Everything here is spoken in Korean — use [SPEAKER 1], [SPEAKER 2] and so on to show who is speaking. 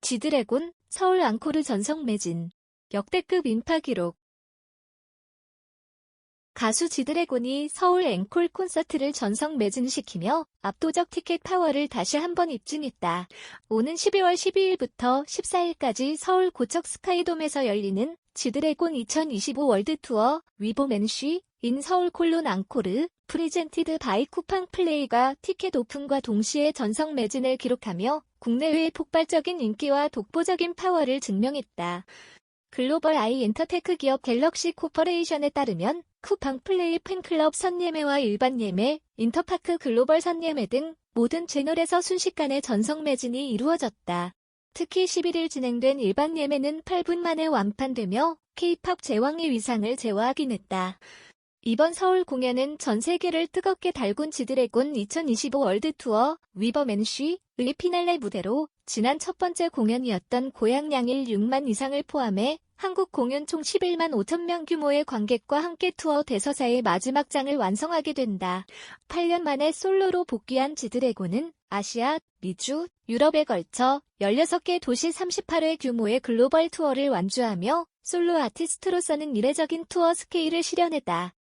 [SPEAKER 1] 지드래곤 서울 앙코르 전성 매진 역대급 인파 기록 가수 지드래곤이 서울 앵콜 콘서트를 전성 매진시키며 압도적 티켓 파워를 다시 한번 입증했다. 오는 12월 12일부터 14일까지 서울 고척 스카이돔에서 열리는 지드래곤 2025 월드 투어 위보 맨쉬 인 서울 콜론 앙코르 프리젠티드 바이 쿠팡 플레이가 티켓 오픈과 동시에 전성 매진을 기록하며 국내외의 폭발적인 인기와 독보적인 파워를 증명했다. 글로벌 아이 엔터테크 기업 갤럭시 코퍼레이션에 따르면 쿠팡 플레이 팬클럽 선예매와 일반 예매, 인터파크 글로벌 선예매 등 모든 채널에서 순식간에 전성 매진이 이루어졌다. 특히 11일 진행된 일반 예매는 8분 만에 완판되며 K-팝 제왕의 위상을 제화하긴 했다. 이번 서울 공연은 전 세계를 뜨겁게 달군 지드래곤 2025 월드 투어 위버맨쉬의 피날레 무대로 지난 첫 번째 공연이었던 고향 양일 6만 이상을 포함해 한국 공연 총 11만 5천 명 규모의 관객과 함께 투어 대서사의 마지막 장을 완성하게 된다. 8년 만에 솔로로 복귀한 지드래곤은 아시아, 미주, 유럽에 걸쳐 16개 도시 38회 규모의 글로벌 투어를 완주하며 솔로 아티스트로서는 이례적인 투어 스케일을 실현했다.